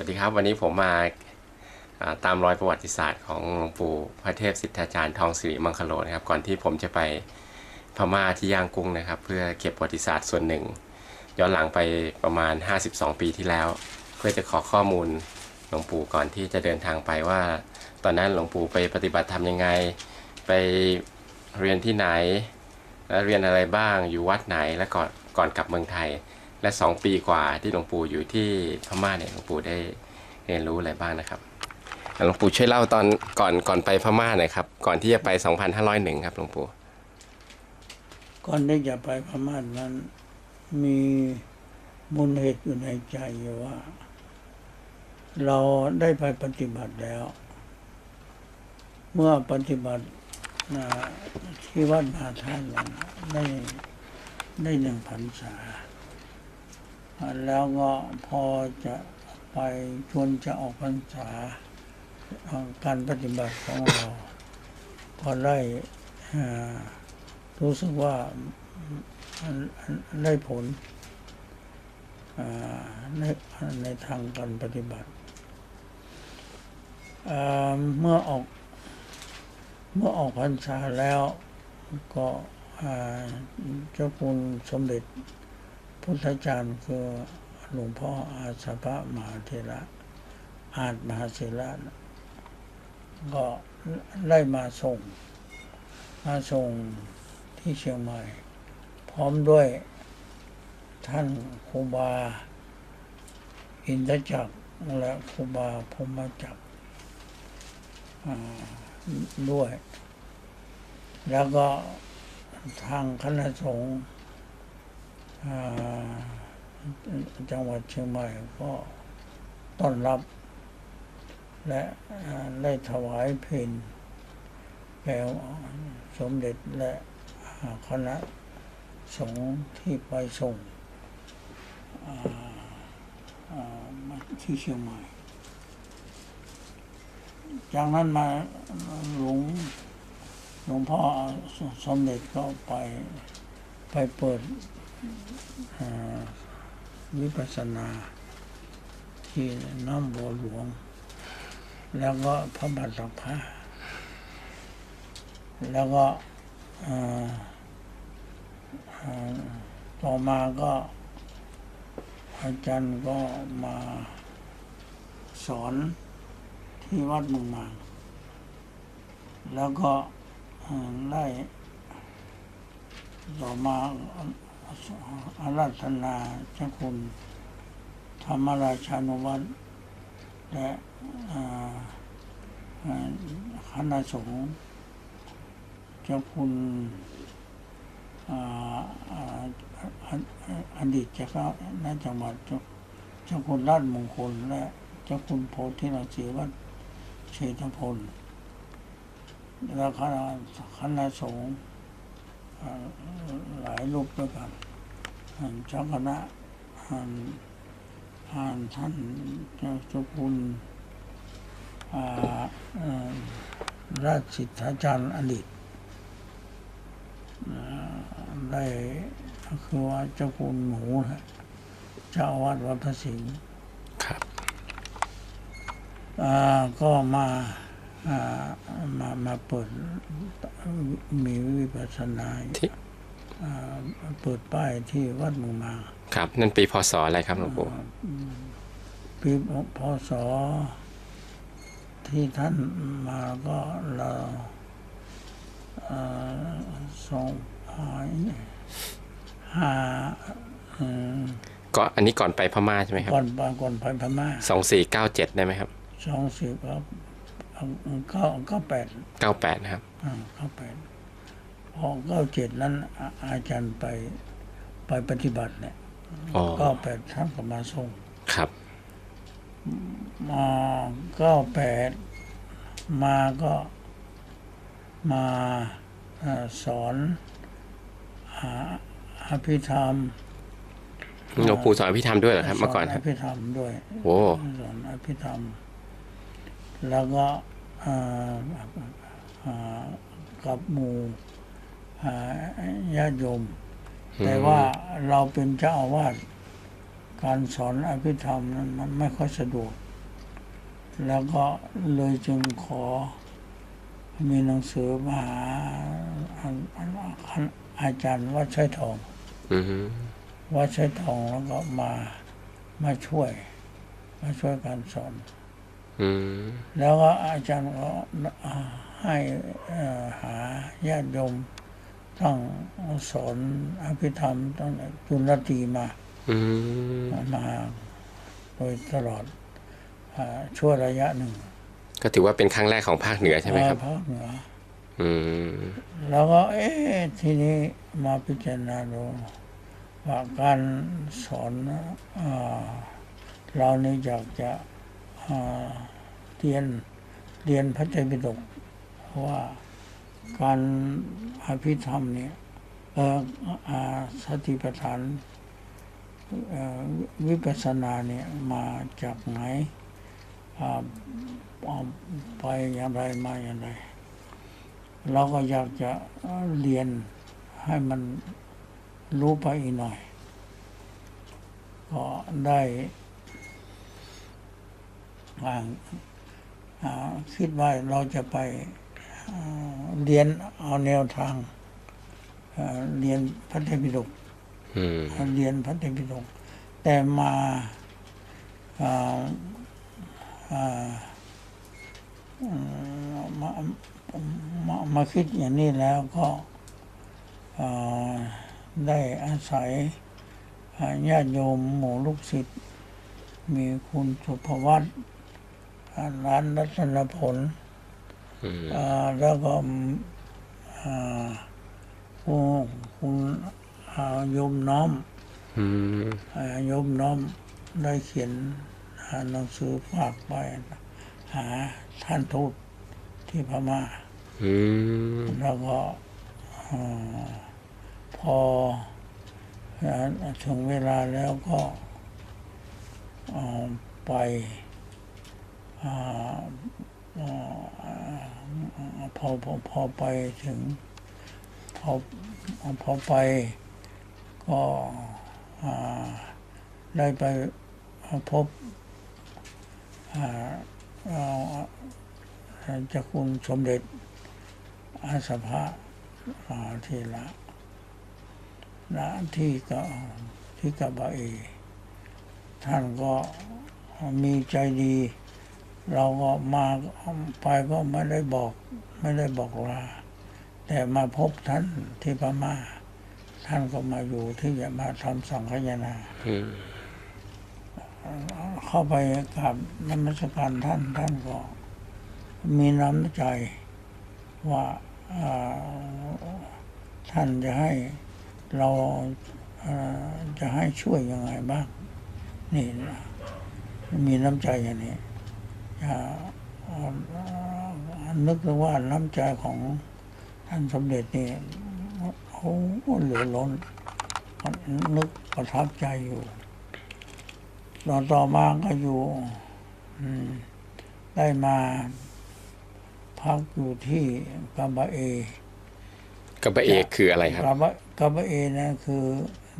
วัสดีครับวันนี้ผมมาตามรอยประวัติศาสตร์ของหลวงปู่พระเทพสิทธาจารย์ทองสิริมังคโลนะครับ ก่อนที่ผมจะไปพม่าที่ย่างกุ้งนะครับ เพื่อเก็บประวัติศาสตร์ส่วนหนึ่ง ย้อนหลังไปประมาณ 52 ปีที่แล้ว เพื่อจะขอข้อมูลหลวงปู่ก่อนที่จะเดินทางไปว่า ตอนนั้นหลวงปู่ไปปฏิบัติธรรมยังไง ไปเรียนที่ไหน และเรียนอะไรบ้างอยู่วัดไหนและก่อนก่อนกลับเมืองไทย และสองปีกว่าที่หลวงปู่อยู่ที่พม่าเนี่ยหลวงปู่ได้เรียนรู้อะไรบ้างนะครับหลวงปู่ช่วยเล่าตอนก่อนก่อนไปพม่าหน่อยครับ ก่อนที่จะไป 2501 ครับหลวงปู่ก่อนที่จะไปพม่านั้นมีมูลเหตุอยู่ในใจอยู่ว่า เราได้ไปปฏิบัติแล้ว เมื่อปฏิบัติที่วัดมหาธาตุนั้นได้ได้หนึ่งพรรษา แล้วก็พอจะไปชวนจะออกพรรษาการปฏิบัติของเราพอได้รู้สึกว่าได้ผลในในทางการปฏิบัติ เมื่อออกเมื่อออกพรรษาแล้วก็เจ้าคุณสมเด็จ พุทธจารย์คือหลวงพ่ออาสาพะมหาเถระอาจมหาเถระก็ได้มาส่ง มาส่งที่เชียงใหม่ พร้อมด้วยท่านครูบา อินทจักรและครูบาพมจักรด้วย แล้วก็ทางคณะสงฆ์ จังหวัดเชียงใหม่ก็ต้อนรับ และได้ถวายเพลแก่สมเด็จและคณะสงฆ์ที่ไปส่งที่เชียงใหม่ จากนั้นมาหลวงหลวงพ่อสมเด็จก็ไปไปเปิด วิปัสสนา ที่น้ำบัวหลวง แล้วก็พระบาทหลักผ้าแล้วก็ต่อมาก็อาจารย์ก็มาสอนที่วัดมืองมางแล้วก็ได้ต่อมา อาราธนาเจ้าคุณธรรมราชานุวัตรและคณะสงฆ์เจ้าคุณอ่าอ่าออดีตเจ้าคณะจังหวัดเจ้าคุณราชมงคล และเจ้าคุณโพธิราชีวัดเชตพลแล้วคณะคณะสงฆ์ หลายรูปด้วยกันอ่าเจ้าคณะอ่าอ่าท่านเจ้าเจ้าคุณอ่าอ่าราชสิทธาจารย์อดีตอ่าได้ก็คือว่าเจ้าคุณหมูนะเจ้าอาวาดวัดพระสิงห์ครับอ่าก็มาอ่า มามาเปิดมีวิปัสสนาที่อ่าเปิดป้ายที่วัดเมืองมา ครับ นั่นปีพศอะไรครับหลวงปู่ปีพศที่ท่านมาก็เราอ่าสองพันห้าอืมก็อันนี้ก่อนไปพม่าใช่ไหมครับ ก่อนไปก่อนไปพม่า2497ได้ไหมครับสองสิบครับ เก้าเก้าแปด98นะครับอ่าเก้าแปดพอเก้าเจ็ดนั้นอาอาจารย์ไปไปปฏิบัติเนี่ยอ๋อเก้าแปดท่านก็มาส่งครับมาเก้าแปดมาก็มาเอ่อสอนหาอภิธรรมหลวงปู่สอนพิธรรมด้วยเหรอครับเมื่อก่อนสคอรับอภิธรรมด้วยโอ้สอนอภิธรรม แล้วก็เอ่อเอ่อกับหมู่เอ่อญาติโยม แต่ว่าเราเป็นเจ้าอาวาสการสอนอภิธรรมนั้นมันไม่ค่อยสะดวก แล้วก็เลยจึงขอมีหนังสือมาหาอาอาอาจารย์วัดชัยทองอืมวัดชัยทองแล้วก็มามาช่วย มาช่วยการสอนอืม แล้วก็อาจารย์ก็ให้เอ่อหาญาติโยมตั้งสอนอภิธรรมตั้งแต่จุลตรีมาอืมมาโดยตลอดอ่าช่วงระยะหนึ่ง ก็ถือว่าเป็นครั้งแรกของภาคเหนือใช่ไหมครับภาคเหนืออืมแล้วก็ เอ๊ะทีนี้มาพิจารณาดูว่าการสอนอาเรานี่อยากจะอ่า เรียนเรียนพระไตรปิฎกเพราะว่าการอภิธรรมเนี่ยอาสติปัฏฐานวิปัสสนาเนี่ยมาจากไหนไปอย่างไรมาอย่างไรเราก็อยากจะเรียนให้มันรู้ไปอีกหน่อย ก็ได้ คิดว่าเราจะไปอ่าเรียนเอาแนวทางอ่าเรียนพระไตรปิฎกอืมเรียนพระไตรปิฎกแต่มาอ่าอ่าอืมมามามาคิดอย่างนี้แล้วก็อ่าได้อาศัยอ่าญาติโยมหมู่ลูกศิษย์มีคุณสุภวัตอ่า ร้านรัตนผลอืมอ่าแล้วก็อ่าคุณคุณอ่าโยมน้อมอืมอ่าโยมน้อมได้เขียนอ่าหนังสือฝากไป หาท่านทูตที่พม่าอืมแล้วก็อ่าพออ่าถึงเวลาแล้วก็อ่าไปอ่าอ่า พอพอพอไปถึงพอพอไปก็ได้ไปพบอ่าอ่าเจ้าคุณสมเด็จอาสภะอ่าที่ละละที่ก็ที่กะบะเอ ท่านก็มีใจดี เราก็มาไปก็ไม่ได้บอกไม่ได้บอกลาแต่มาพบท่านที่พม่า ท่านก็มาอยู่ที่จะมาทำสังฆยนาเข้าไปกับนมัสการท่านท่านก็มีน้ำใจว่าท่านจะให้เราจะให้ช่วยยังไงบ้าง นี่มีน้ำใจอย่างนี้ นึกว่าน้ำใจของท่านสมเด็จนี่โอ้โหเหลือล้นนึกประทับใจอยู่ตอนต่อมาก็อยู่อืมได้มาพักอยู่ที่กาบะเอกับบะเอกคืออะไรครับกาบะกาบะเอนั่นคือ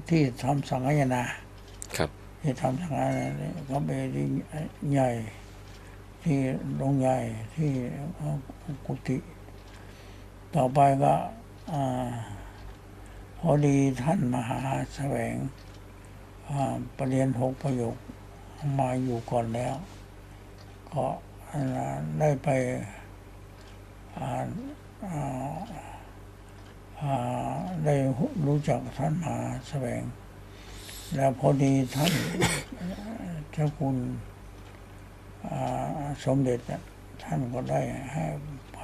ที่ทำสังฆยนาครับที่ทำสังฆยนาเนี่ยกาบะเอที่ใหญ่ ที่โรงใหญ่ที่กุฏิต่อไปก็พอดีท่านมหาแสวงประเรียนหกประโยคมาอยู่ก่อนแล้ว ก็ได้ไปได้รู้จักท่านมหาแสวง แล้วพอดีท่านเจ้าคุณ สมเด็จน่ะท่านก็ได้ให้ไป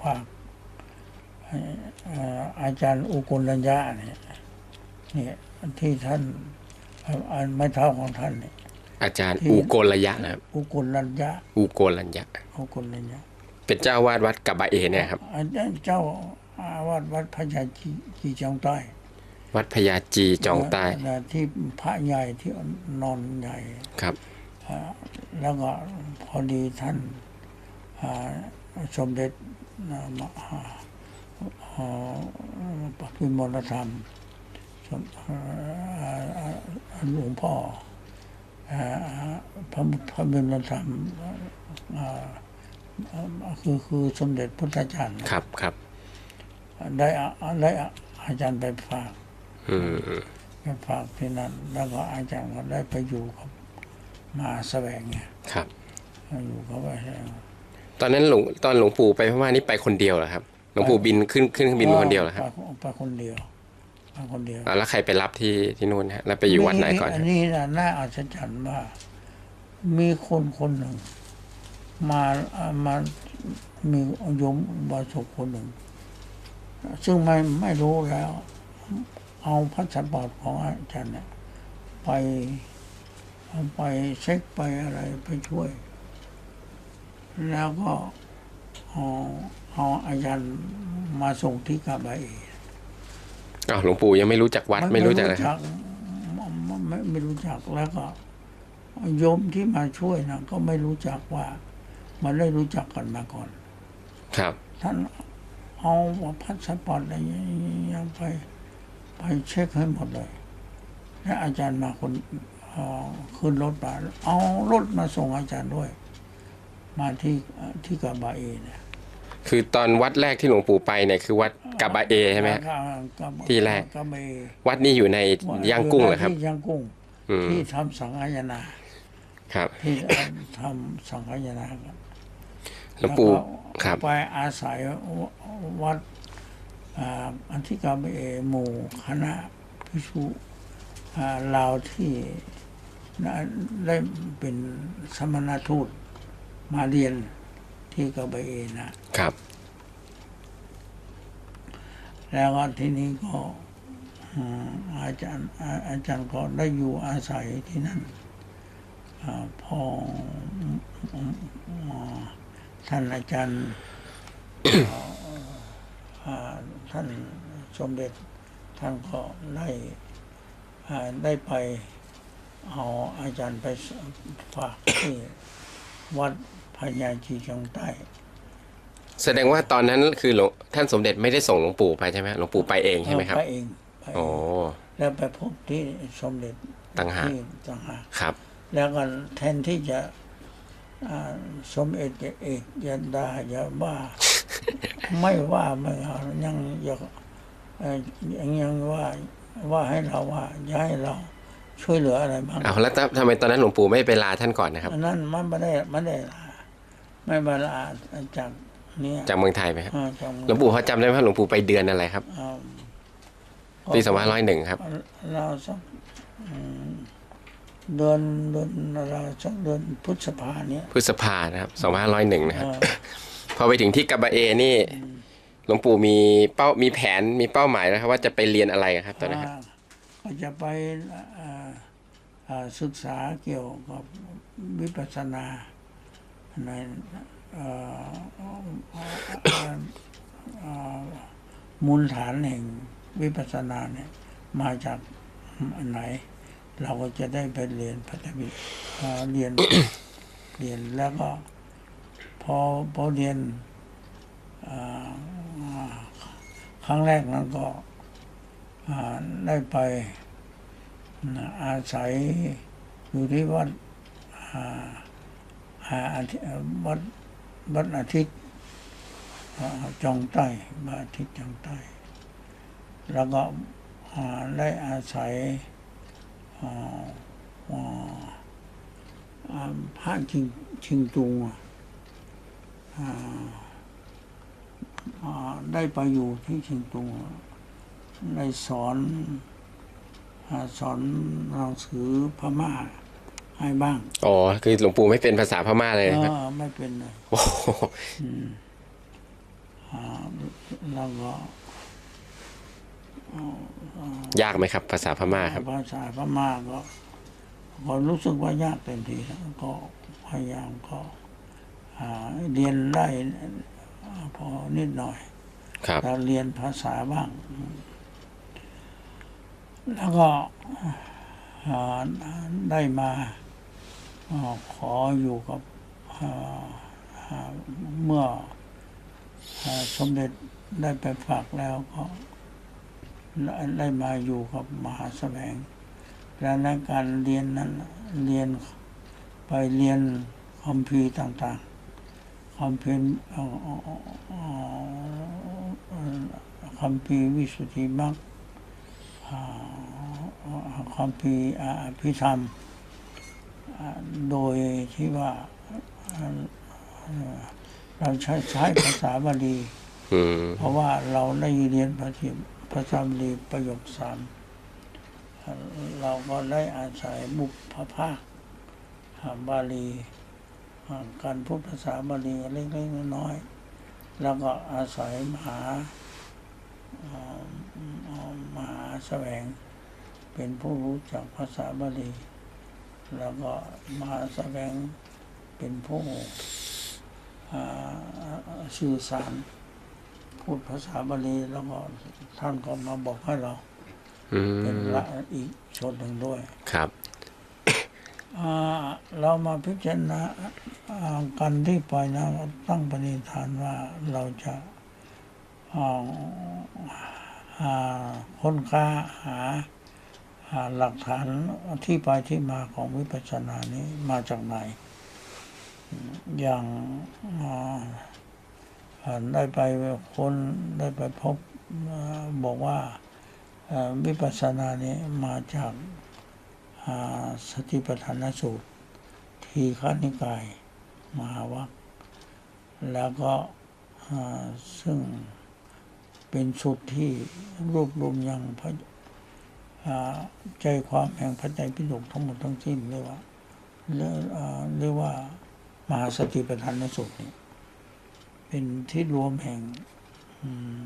ฝากให้อ่าอาจารย์อุกุลัญญาเนี่ยเนี่ยที่ท่านอันไม่เท่าของท่านเนี่ยอาจารย์ที่อูโกลยะนะครับอุกุลัญญาอูโกลัญญะอุกุลัญญาเป็นเจ้าวาดวัดกับบะเอเนี่ยครับอาจารย์เจ้าอาวาสวัดพระยาจีจีจองใต้ วัดพญาจีจองใต้เที่พระใหญ่ที่นอนใหญ่ครับอ่า แล้วก็พอดีท่านอ่าสมเด็จอ่ามหาอ่าพิมลธรรมสมอ่าอ่าหลวงพ่ออ่าพระพระบิณฑธรรมอ่าอ่าคือคือสมเด็จพุทธจารย์ครับครับได้อะได้อะอาจารย์ไปฝากอืมอืมไปฝากที่นั่นแล้วก็อาจารย์ก็ได้ไปอยู่กับ มหาแสวงไงครับอยู่กับมหาแสวงตอนนั้นหลวงตอนหลวงปู่ไปพม่านี่ไปคนเดียวเหรอครับหลวงปู่บินขึ้นขึ้นเครื่องบินมาคนเดียวเหรอครับไปไปคนเดียวไปคนเดียวอ่าแล้วใครไปรับที่ที่นู่นฮะแล้วไปอยู่วัดไหนก่อนอัฮะนนี้นะน่าอัศจรรย์ว่ามีคนคนหนึ่งมาอ่ามามีโยมบาสุกคนหนึ่ง ซึ่งไม่ไม่รู้แล้ว เอาพัสปอร์ตของอาจารย์เนี่ยไป เอาไปเช็คไปอะไรไปช่วย แล้วก็เอาเอาอาจารย์มาส่งที่กาบาเออ้าวหลวงปู่ยังไม่รู้จักวัดไม่รู้จักอะไรครับไม่ไม่ไม่รู้จักแล้วก็โยมที่มาช่วยนะก็ไม่รู้จักว่า มันได้รู้จักกันมาก่อน ครับ ท่านเอาพัสปอร์ตอะไรอย่างเงี้ยไป ไปเช็คให้หมดเลย แล้วอาจารย์มาคนเอ่อ ขึ้นรถมาเอารถมาส่งอาจารย์ด้วย มาที่เอ่อที่กาบาเอเนี่ยคือตอนวัดแรกที่หลวงปู่ไปเนี่ยคือวัดกาบาเอใช่ไหมฮะกาบาที่แรกกาบาเอวัดนี้อยู่ในย่างกุ้งเหรอครับที่ย่างกุ้งอืมที่ทำสังฆายนาครับที่ทำสังฆายนากันหลวงปู่แล้วก็ครับไปอาศัยวัดอ่าอันที่กาบเอหมู่คณะพิสุอ่าลาวที่ ได้เป็นสมณทูตมาเรียนที่กาบเอนะครับ แล้วก็ที่นี้ก็อืมอาจารย์อาอาจารย์ก็ได้อยู่อาศัยที่นั่นอาพออืมอืมอ่าท่านอาจารย์อ่าท่านสมเด็จท่านก็ได้อ่าได้ไป เอาอาจารย์ไปฝากที่วัดพญาจีจงใต้ แสดงว่าตอนนั้นคือหลวงท่านสมเด็จไม่ได้ส่งหลวงปู่ไปใช่ไหมหลวงปู่ไปเองใช่ไหมครับ ไปเองไปเองโอ้แล้วไปพบที่สมเด็จต่างหาก ที่ต่างหาก ครับ แล้วก็แทนที่จะอ่าสมเด็จจะเอกจะด่าอย่าว่าไม่ว่าไม่เอายังอยากเอ่อยังยังว่าว่าให้เราว่าอย่าให้เรา ช่วยเหลืออะไรบ้างเอาแล้วทำทำไมตอนนั้นหลวงปู่ไม่ไปลาท่านก่อนนะครับอันนั้นมันไม่ได้ไม่ได้ลาไม่มาลาจากเนี้ยจากเมืองไทยไหมครับอ่าจากหลวงปู่เขาจำได้ไหมว่าหลวงปู่ไปเดือนอะไรครับอ่าปีสองพันร้อยหนึ่งครับเราสักอืมเดือนเดือนเราสักเดือนพฤษภาเนี้ยพฤษภานะครับสองพันร้อยหนึ่งนะครับเอ่อพอไปถึงที่กาบาเอนี่หลวงปู่มีเป้ามีแผนมีเป้าหมายนะครับว่าจะไปเรียนอะไรครับตอนนั้นครับอ่า ก็จะไปศึกษาเกี่ยวกับวิปัสสนาในมูลฐานแห่งวิปัสสนาเนี่ยมาจากไหน เราก็จะได้ไปเรียนพัฒวิอ่าเรียนเรียนแล้วก็พอพอเรียนครั้งแรกนั้นก็ ได้ไปอาศัยอยู่ที่วัดวัดวัดอาทิตย์จองใต้วัดอาทิตย์จองใต้ แล้วก็ได้อาศัยอ่าอ่าอ่าพระชิงชิงตุงได้ไปอยู่ที่ชิงตุง ได้สอนอาสอนหนังสือพม่าให้บ้าง อ๋อ คือหลวงปู่ไม่เป็นภาษาพม่าเลยเอนะครับอไม่เป็นเลยโอ้โหอ่าแล้วก็ยากไหมครับ ภาษาพม่าครับ ภาษาพม่าก็ก็รู้สึกว่ายากเต็มทีแล้วก็พยายามก็อ่าเรียนได้พอนิดหน่อยครับเราเรียนภาษาบ้าง แล้วก็ได้มาอขออยู่กับเมื่อสมเด็จได้ไปฝากแล้วก็ได้มาอยู่กับมหาแสวงและในการเรียนนั้นเรียนไปเรียนคัมภีร์ต่างๆคำเพียนเอ่อเอ่อเอ่อคำพีร์วิสุทธิมรรค คำพีร์อภิธรรมอ่าโดยที่ว่าเอ่อเอ่อเราใช้ใช้ภาษาบาลีอืมเพราะว่าเราได้เรียนภาษาภาษาบาลีประโยคสามเอ่อเราก็ได้อาศัยบุพภาคอ่าบาลีอ่าการพูดภาษาบาลีเล็กๆน้อยๆแล้วก็อาศัยมหาอ่ามหา แสวง เป็นผู้รู้จักภาษาบาลี แล้วก็มหาแสวงเป็นผู้อ่าสื่อสาร พูดภาษาบาลีแล้วก็ท่านก็มาบอกให้เราอืมเป็นละอีกชนหนึ่งด้วยครับอ่าเรามาพิจารณาอ่ากันที่ปล่อยนะตั้งปณิธานว่าเราจะอ่าอ่า ค้นคว้าหาหาหลักฐานที่ไปที่มาของวิปัสสนานี้มาจากไหน อย่างได้ไปคนได้ไปพบอบอกว่าวิปัสสนานี้มาจากาสติปัฏฐานสูตร ทีฆานิกายมหาวัคแล้วก็ซึ่ง เป็นสูตรที่รวบรวมอย่างพระอ่าใจความแห่งพระใจพิฎกทั้งหมดทั้งสิ้นเรียกว่าเรียกอ่าเรียกว่ามหาสติปัฏฐานสูตรนี้เป็นที่รวมแห่งอืม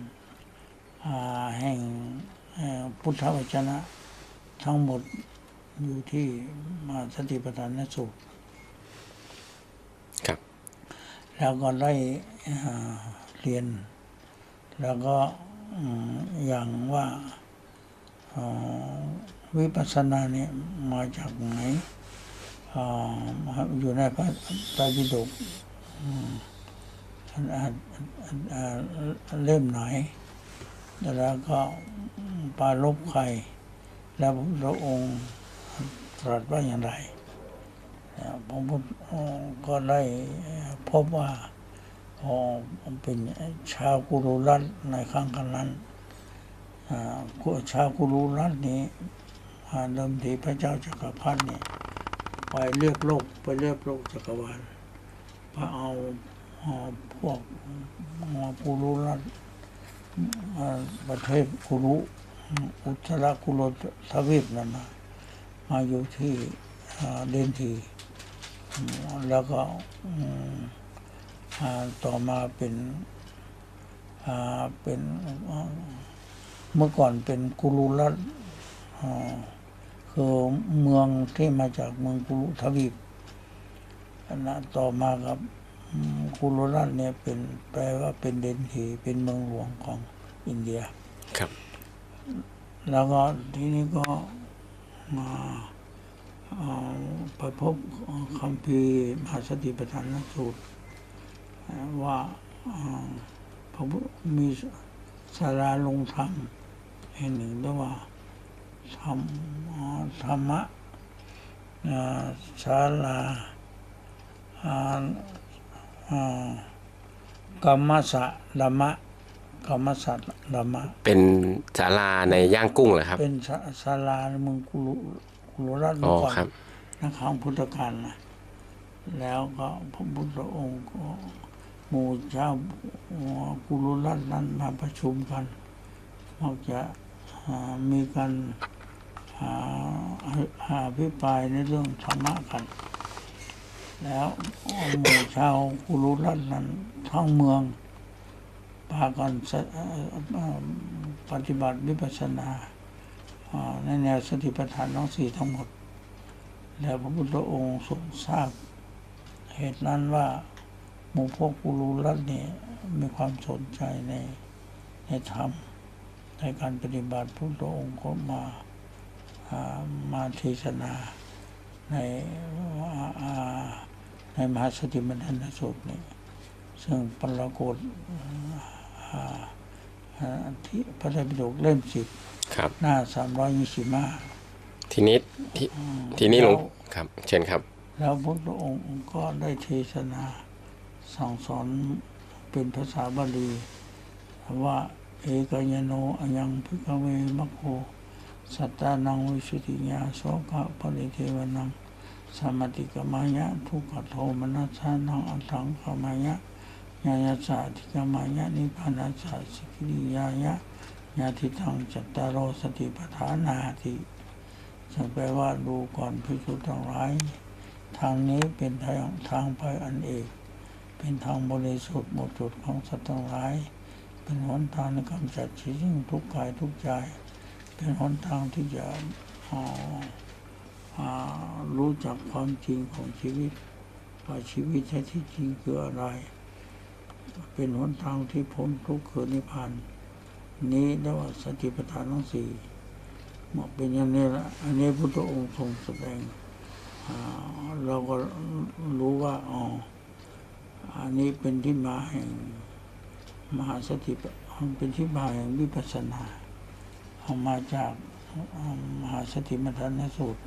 อ่าแห่งเอ่อพุทธวจนะทั้งหมดอยู่ที่มหาสติปัฏฐานสูตรครับ แล้วก็ได้อ่าเรียน แล้วก็อย่างว่าวิปัสสนาเนี่ยมาจากไหนออยู่ในพระไตรปิฎกเล่มไหน แล้วก็ปาลบใคร แล้วพระองค์ตรัสว่าอย่างไรแล้วพระพุทธก็ได้พบว่า เป็นชาวกุรุรัตน์ในครั้งกันนั้นชาวกุรุรัตน์นี้อ่เดิมทีพระเจ้าจักรพรรดิเนี่ยไปเรียกโลกไปเรียกโลกจักรวาลมาเอาเอาพวกอ่ากุรุรัตน์ประเทศกุรุอุตรกุลทวีปนั่นนะมาอยู่ที่เดนทีแล้วก็ ต่อมาเป็นอ่าเป็นอ่าเมื่อก่อนเป็นกุลุรัตน์อ่าคือเมืองที่มาจากเมืองกุลุทวีปนะต่อมากับอืมกุลุรัตน์เนี่ยเป็นแปลว่าเป็นเดนทีเป็นเมืองหลวงของอินเดียครับ แล้วก็ทีนี้ก็มาเอาไปพบคำพีร์มหาสติปัฏฐานสูตร ว่าอ่าพระพุทธมีสาราลงธรรมแห่งหนึ่งเรียกว่าธรรมอ่าธรรมะอ่าศาลาอ่าอ่ากรรมสะธรรมะกรรมสัตธรรมะเป็นศาลาในย่างกุ้งเหรอครับ เป็นศาศาลาในเมืองกุลุกุลุรัตน์อ๋อเมื่อก่อนครับนักขังพุทธการนะแล้วก็พระพุทธองค์ก็ หมู่เจ้ากุลุรัตนั้นมาประชุมกันมักจะอ่ามีการอ่าอภิปรายในเรื่องธรรมะกัน แล้วหมู่ชาวกุลุรัตนั้นทั้งเมืองพากันปฏิบัติวิปัสสนาอ่าในแนวสติปัฏฐานทั้งสี่ทั้งหมด แล้วพระพุทธองค์ทรงทราบเหตุนั้นว่า หมู่พวกกุลูรัตน์เนี่ยมีความสนใจในในธรรมในการปฏิบัติพระพุทธองค์ก็มาอ่ามาเทศนาในอ่าในมหาสติปัฏฐานสูตรนี่ซึ่งปรากฏอ่าอ่าที่พระไตรปิฎกเล่มสิบครับหน้าสามร้อยยี่สิบห้าทีนี้ที่ทีนี้หลวงครับ เชิญครับ แล้วพระพุทธองค์ก็ได้เทศนา สั่งสอนเป็นภาษาบาลีว่า เอกยโนอัญญังพิกเวมัคโคสัตตานังวิสุทธิญาโสกะปริเทวนังสมมติกมายะ ทุกขโทมนัสสานังอัตถังขมายะญาญาสาธิกมายะนิพานัสสาสิกิริยายะญาทิทังจัตตารโอสติปัฏฐานาติซึ่งแปลว่าดูก่อนพิสุทั้งหลาย ทางนี้เป็นทางทางไปอันเอก เป็นทางบริสุทธิ์หมดจดของสัตว์ทั้งหลาย เป็นหนทางในกำจัดสิ่งทุกข์กายทุกใจ เป็นหนทางที่จะอ่าอ่ารู้จักความจริงของชีวิตว่าชีวิตแท้ที่จริงคืออะไร เป็นหนทางที่พ้นทุกข์คือนิพพานนี้เรียกว่าสติปัฏฐานทั้งสี่เมื่อเป็นอย่างนี้ละอันนี้พุทธองค์ทรงแสดงเราก็รู้ว่าอ๋อ อันนี้เป็นที่มาแห่งมหาสติปัฏเป็นที่มาแห่งวิปัสสนาเอามาจากมหาสติมัทนสูตร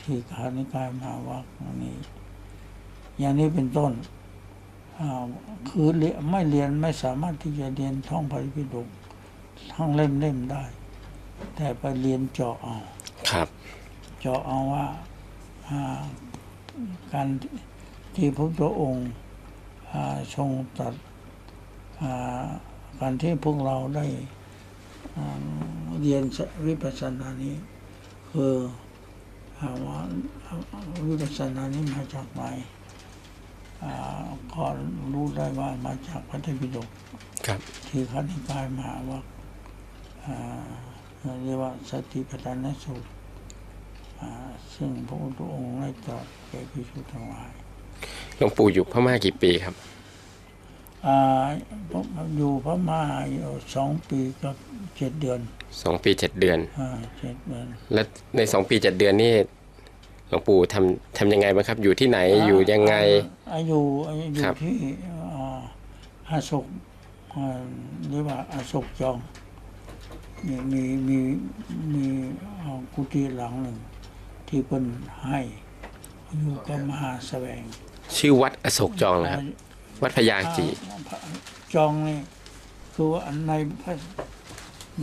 ที่ขานิกายมหาวัคอันนี้ อย่างนี้เป็นต้นอ่าคือเรียนไม่เรียนไม่สามารถที่จะเรียนท่องพระพิฎกทั้งเล่มๆได้ แต่ไปเรียนเจาะเอาครับเจาะเอาว่าอ่าการที่พระพุทธองค์อ่า ทรงตรัสอ่าการที่พวกเราได้อ่าเรียนวิปัสสนานี้ คืออ่าว่าวิปัสสนานี้มาจากไหนอ่าก็รู้ได้ว่ามาจากพระไตรปิฎกครับที่ขันธิกายมหาวัคอ่าเรียกว่าสติปัฏฐานสูตรอ่าซึ่งพระพุทธองค์ได้ตรัสแก่ภิกษุทั้งหลาย หลวงปู่อยู่พม่ากี่ปีครับอ่าผมอยู่พม่าอยู่สองปีกับเจ็ดเดือนสองปีเจ็ดเดือน อ่าเจ็ดเดือน และในสองปีเจ็ดเดือนนี่หลวงปู่ทำทำยังไงบ้างครับ อยู่ที่ไหนอยู่ยังไง อายุอายุอครัยู่บที่อ่าอาศกอ่าเรียกว่าอาศกจองมีมีมีมีอ่ากุฏิหลังหนึ่งที่เป็นให้อยู่กับมหาแสวง ชื่อวัดอโศกจองนะครับ วัดพญาจีอ่าจองนี่คือว่าอันในพระ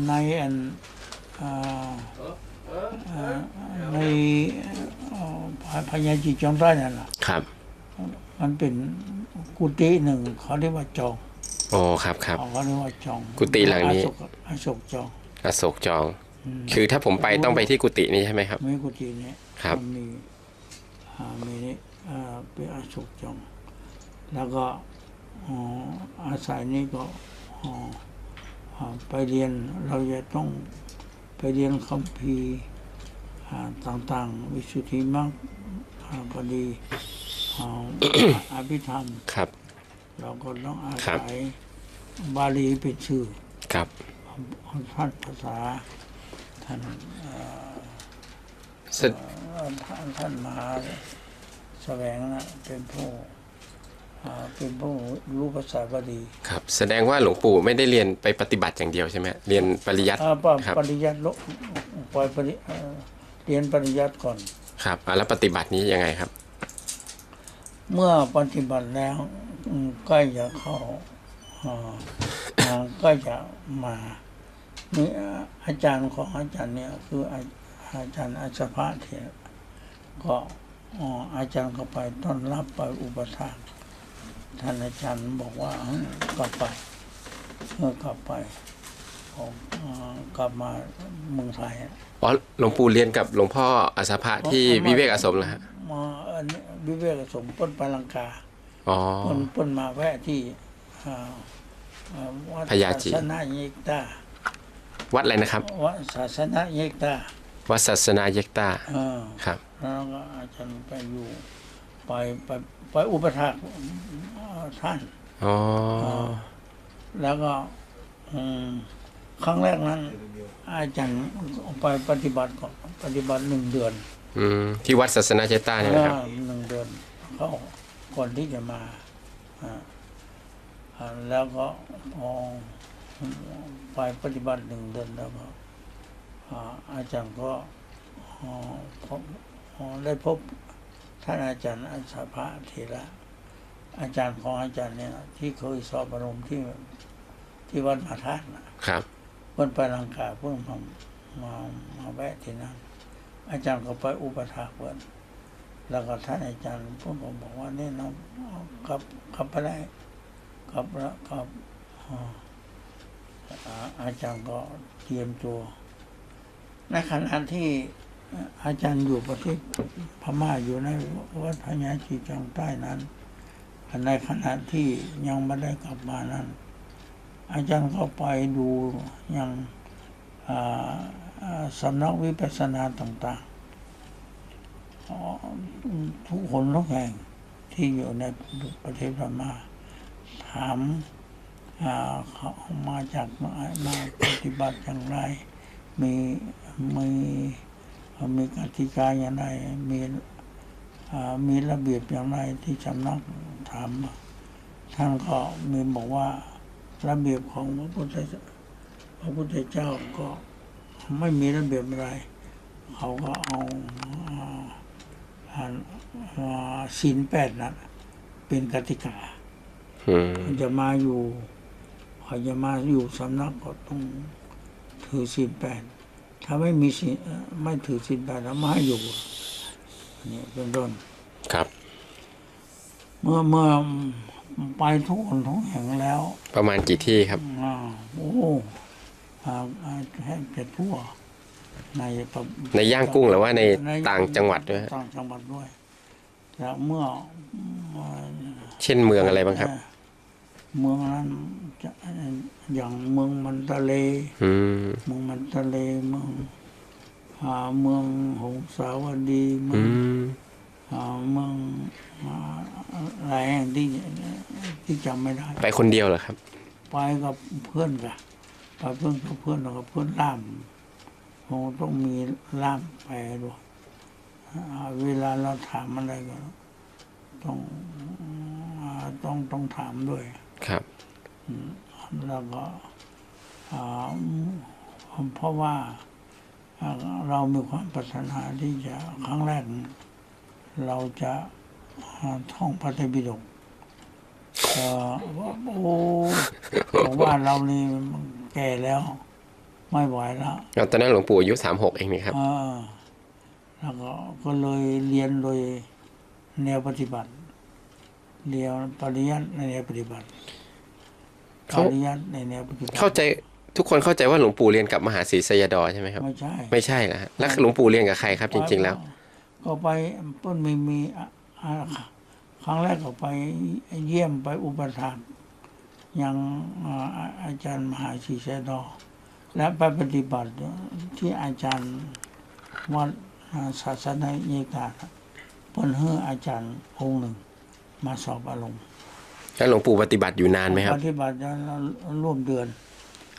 ในอันอ่าอ่าในอ่าพญาจีจองได้นั่นแหละครับ มันเป็นกุฏิหนึ่งเขาเรียกว่าจองโอ้ครับครับเขาเรียกว่าจอง กุฏิหลังนี้อาศกอาศกจองอโศกจองอืมคือถ้าผมไปต้องไปที่กุฏินี้ใช่ไหมครับมีกุฏินี้ครับมันมีอ่ามีนี่อ่า เป็นอาศกจองแล้วก็อ๋ออาศัยนี้ก็อ๋ออ่าไปเรียนเราจะต้องไปเรียนคัมภีร์อ่าต่างๆ วิสุทธิมรรคอ่าพอดีอ่าอภิธรรมครับ เราก็ต้องอาครับศัยบาลีเป็นชื่อครับของท่านภาษาท่านเอ่อแสเอ่อท่านท่านมหา แสวงนะเป็นผู้อ่าเป็นผู้รู้ภาษาบาลีครับ แสดงว่าหลวงปู่ไม่ได้เรียนไปปฏิบัติอย่างเดียวใช่ไหมเรียนปริยัติอ่าปครับปริยัติโลปล่อยปริเอ่อเรียนปริยัติก่อนครับอะแล้วปฏิบัตินี้ยังไงครับ เมื่อปฏิบัติแล้วอืมใกล้จะเข้าอ่าอ่าใกล้จะมานี่อาจารย์ของอาจารย์เนี่ยคืออาอาจารย์อาชพะเถระก็ อ๋ออาจารย์ก็ไปต้อนรับไปอุปถากท่านอาจารย์บอกว่าเอ้ากลับไปเมื่อกลับไปผมอ่ากลับมาเมืองไทยอะอ๋อหลวงปู่เรียนกับหลวงพ่ออัสสภะที่วิเวกอสมนะฮะมาอันนี้วิเวกสมป้นปาลังกาอ๋อเปิ้นเปิ้นมาแวะที่อ่าอ่าวัดพญาจีศาสนาเยกตาวัดอะไรนะครับ วัดศาสนาเยกตาวัดศาสนาเยกตาเออครับ แล้วก็อาจารย์ไปอยู่ ไปไปไปอุปถากท่านอ๋อแล้วก็อืมครั้งแรกนั้น อาจารย์ไปปฏิบัติก่อนปฏิบัติหนึ่งเดือนอืมที่วัดศาสนาเยกตาเนี่ยนะครับอ่าหนึ่งเดือนเข้าก่อนที่จะมาอ่าอ่าแล้วก็อ๋อไปปฏิบัติหนึ่งเดือนแล้วก็อ่าอาจารย์ก็อ๋อพบอ๋อ ได้พบท่านอาจารย์อัศภะเถระอาจารย์ของอาจารย์เนี่ยนะที่เคยสอบอารมณ์ที่ที่วัดมหาธาตุนะครับเพิ่นไปลังกาเพิ่งมามามาแวะที่นั่นอาจารย์ก็ไปอุปถากเพิ่นแล้วก็ท่านอาจารย์เพิ่นก็บอกว่าเนี่ยน้องกลับกลับไปได้กลับแล้วกลับอ่าอ่าอาจารย์ก็เตรียมตัวในขณะที่ อาจารย์อยู่ประเทศพม่าอยู่ในวัดพญาชีจังใต้นั้น ในขณะที่ยังไม่ได้กลับมานั้น อาจารย์ก็ไปดูยังสำนักวิปัสสนาต่างๆ ทุกคนทุกแห่งที่อยู่ในประเทศพม่าถามอ่าเขามาจากมามาปฏิบัติอย่างไร มีมี มีกติกาอย่างไรมีอ่ามีระเบียบอย่างไรที่สำนักถามมาท่านก็มีบอกว่าระเบียบของพระพุทธเจ้าพระพุทธเจ้าก็ไม่มีระเบียบอะไร เขาก็เอาอ่าอ่าอ่าศีลแปดนั้นเป็นกติกาอืมมันจะมาอยู่เขาจะมาอยู่สำนักก็ต้องถือศีลแปด ถ้าไม่มีศีลเอ่อไม่ถือศีลแปดแล้วไม่ให้อยู่อันนี่เป็นต้นครับ เมื่อเมื่อไปทุกคนทุกแห่งแล้ว ประมาณกี่ที่ครับอ่าโอ้อ่าอ่าแห่งเจ็ดทั่วในประในย่างกุ้งหรือว่าในต่างจังหวัดด้วยฮะต่างจังหวัดด้วยแล้วเมื่อเมื่อ เช่นเมืองอะไรบ้างครับ เมืองนั้นจะอย่างเมืองมันตะเลอืมเมืองมันตะเลเมืองอ่าเมืองหงสาวดีเมือืองมอ่าเมืองอ่าอะไรแห่งที่ที่จำไม่ได้ ไปคนเดียวเหรอครับ ไปกับเพื่อนกันไปเพื่อนกับเพื่อนแล้วกับเพื่อนล่ามคงต้องมีล่ามไปด้วยอ่าเวลาเราถามอะไรก็ต้องอ่าต้องต้องถามด้วยครับแล้วก็เพราะว่าเรามีความปรารถนาที่จะครั้งแรก เราจะท่องพระไตรปิฎกว่าโอ้ผมว่าเรานี่แก่แล้ว ไม่ไหวแล้วตอนนั้นหลวงปู่อายุสามหกเองนี่ครับแล้วก็ก็เลยเรียนโดยแนวปฏิบัติ เรียนปริยัติในแนวปฏิบัติปเขาริยัติในแนวปฏิบัติเข้าใจทุกคนเข้าใจว่าหลวงปู่เรียนกับมหาศรีสยดอใช่ไหมครับ ไม่ใช่ไม่ใช่นะฮะแล้วหลวงปู่เรียนกับใครครับ จริง ๆ แล้ว ก็ไปเพิ่นมีมีอะอะครั้งแรกก็ไปเยี่ยมไปอุปถัมภ์ยังอ่าอาอาจารย์มหาชีเชดอและไปปฏิบัติที่อาจารย์วัดอ่าศาสนาเยกาเพิ่นให้อาจารย์องค์หนึ่ง มาสอบอารมณ์แล้วหลวงปู่ปฏิบัติอยู่นานไหมครับปฏิบัติแล้วร่วมเดือน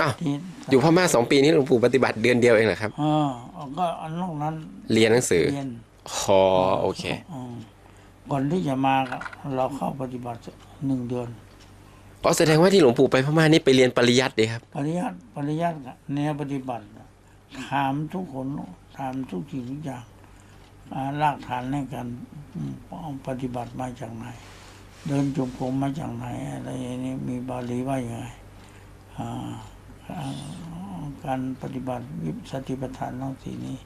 อ้าวที่อยู่พม่าสองปีนี้หลวงปู่ปฏิบัติเดือนเดียวเองเหรอครับอ่าก็อันนอกนั้น เรียนหนังสือเรียนคอโอเคมก่อนที่จะมาก็เราเข้าปฏิบัติหนึ่งเดือนอ๋อแสดงว่าที่หลวงปู่ไปพม่านี่ไปเรียนปริยัติดีครับ ปริยัติปริยัติอะแนวปฏิบัติอะถามทุกคนถามทุกสิ่งทุกอย่างอ่า รากฐานในการอืมปฏิบัติมาจากไหน เดินจงกรมมาจากไหนอะไรอย่างนี้มีบาลีว่าอย่างไรอ่าอ่าการปฏิบัติวิสติปัฏฐานทั้งสี่นี้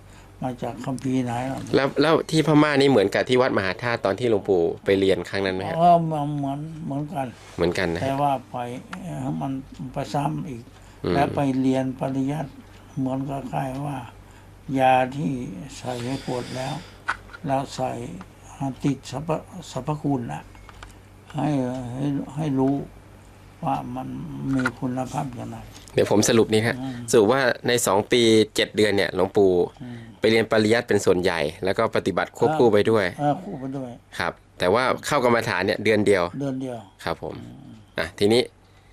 มาจากคัมภีร์ไหนหรอแล้วแล้วที่พม่านี่เหมือนกับที่วัดมหาธาตุตอนที่หลวงปู่ไปเรียนครั้งนั้นไหมครับก็เหมือนเหมือนกัน เหมือนกันนะแต่ฮะว่าไปเอ่อมันไปซ้ำอีกอืมและไปเรียนปริยัติเหมือนกับคล้ายว่า ยาที่ใส่ให้ปวดแล้วแล้วใส่ติดสรรพสรรพคุณนะให้ให้ให้รู้ว่ามันมีคุณภาพอย่างไรเดี๋ยวผมสรุปนี้ฮะอืมสรุปว่าในสองปีเจ็ดเดือนเนี่ยหลวงปู่อืมไปเรียนปริยัติเป็นส่วนใหญ่ แล้วก็ปฏิบัติควบคู่ไปด้วยเออคู่ไปด้วยครับ แต่ว่าเข้ากรรมฐานเนี่ยเดือนเดียว เดือนเดียวครับผมอะทีนี้